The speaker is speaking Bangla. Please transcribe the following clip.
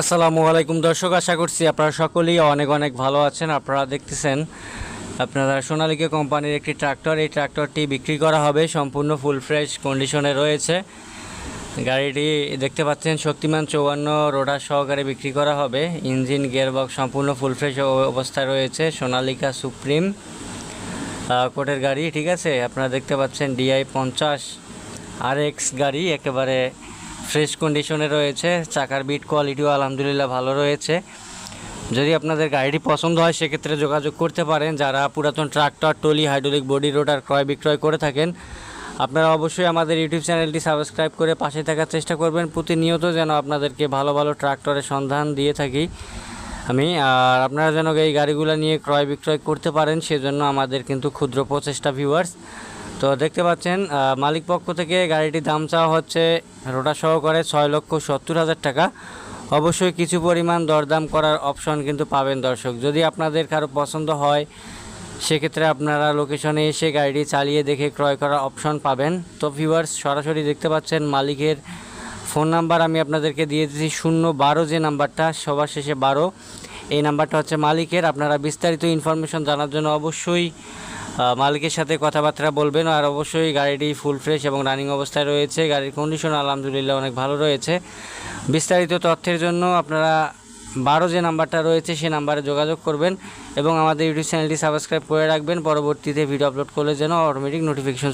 আসসালামু আলাইকুম দর্শক, আশা করছি আপনারা সকলেই অনেক অনেক ভালো আছেন। আপনারা দেখতেছেন আপনারা সোনালিকা কোম্পানির একটি ট্রাক্টর। এই ট্রাক্টরটি বিক্রি করা হবে। সম্পূর্ণ ফুল ফ্রেশ কন্ডিশনে রয়েছে। গাড়িটি দেখতে পাচ্ছেন, শক্তিমান চৌয়ান্ন রোডার সহকারে বিক্রি করা হবে। ইঞ্জিন, গিয়ারবক্স সম্পূর্ণ ফুল ফ্রেশ অবস্থায় রয়েছে। সোনালিকা সুপ্রিম কোটের গাড়ি, ঠিক আছে? আপনারা দেখতে পাচ্ছেন, ডিআই পঞ্চাশ আর এক্স গাড়ি, একেবারে ফ্রেশ কন্ডিশনে রয়েছে, চাকার বিট কোয়ালিটিও আলহামদুলিল্লাহ ভালো রয়েছে। যদি আপনাদের গাড়িটি পছন্দ হয়, সেক্ষেত্রে যোগাযোগ করতে পারেন। যারা পুরাতন tractor trolley hydraulic body rotor ক্রয় বিক্রয় করে থাকেন, আপনারা অবশ্যই আমাদের ইউটিউব চ্যানেলটি সাবস্ক্রাইব করে পাশে থাকার চেষ্টা করবেন। প্রতিনিয়ত যেন আপনাদেরকে ভালো ভালো ট্রাক্টরের সন্ধান দিয়ে থাকি। আমি, আর আপনারা যেন এই গাড়িগুলো নিয়ে ক্রয় বিক্রয় করতে পারেন, সেজন্য আমাদের কিন্তু ক্ষুদ্র প্রচেষ্টা ভিউয়ার্স তো দেখতে পাচ্ছেন মালিক পক্ষ থেকে গাড়িটির দাম চাওয়া হচ্ছে রোটা সহকারে ছয় লক্ষ সত্তর হাজার টাকা। অবশ্যই কিছু পরিমাণ দরদাম করার অপশন কিন্তু পাবেন দর্শক। যদি আপনাদের কারও পছন্দ হয়, সেক্ষেত্রে আপনারা লোকেশনে এসে গাড়িটি চালিয়ে দেখে ক্রয় করার অপশন পাবেন। তো ভিউয়ার্স সরাসরি দেখতে পাচ্ছেন মালিকের ফোন নাম্বার। আমি আপনাদেরকে দিয়ে দিচ্ছি শূন্য বারো, যে নাম্বারটা, সবার শেষে বারো। এই নাম্বারটা হচ্ছে মালিকের। আপনারা বিস্তারিত ইনফরমেশন জানার জন্য অবশ্যই মালিকের সাথে কথাবার্তা বলবেন আর অবশ্যই গাড়িটি ফুল ফ্রেশ এবং রানিং অবস্থায় রয়েছে। গাড়ির কন্ডিশন আলহামদুলিল্লাহ অনেক ভালো রয়েছে। বিস্তারিত তথ্যের জন্য আপনারা বারো যে নাম্বারটা রয়েছে সে নাম্বারে যোগাযোগ করবেন এবং আমাদের ইউটিউব চ্যানেলটি সাবস্ক্রাইব করে রাখবেন। পরবর্তীতে ভিডিও আপলোড করলে যেন অটোমেটিক নোটিফিকেশন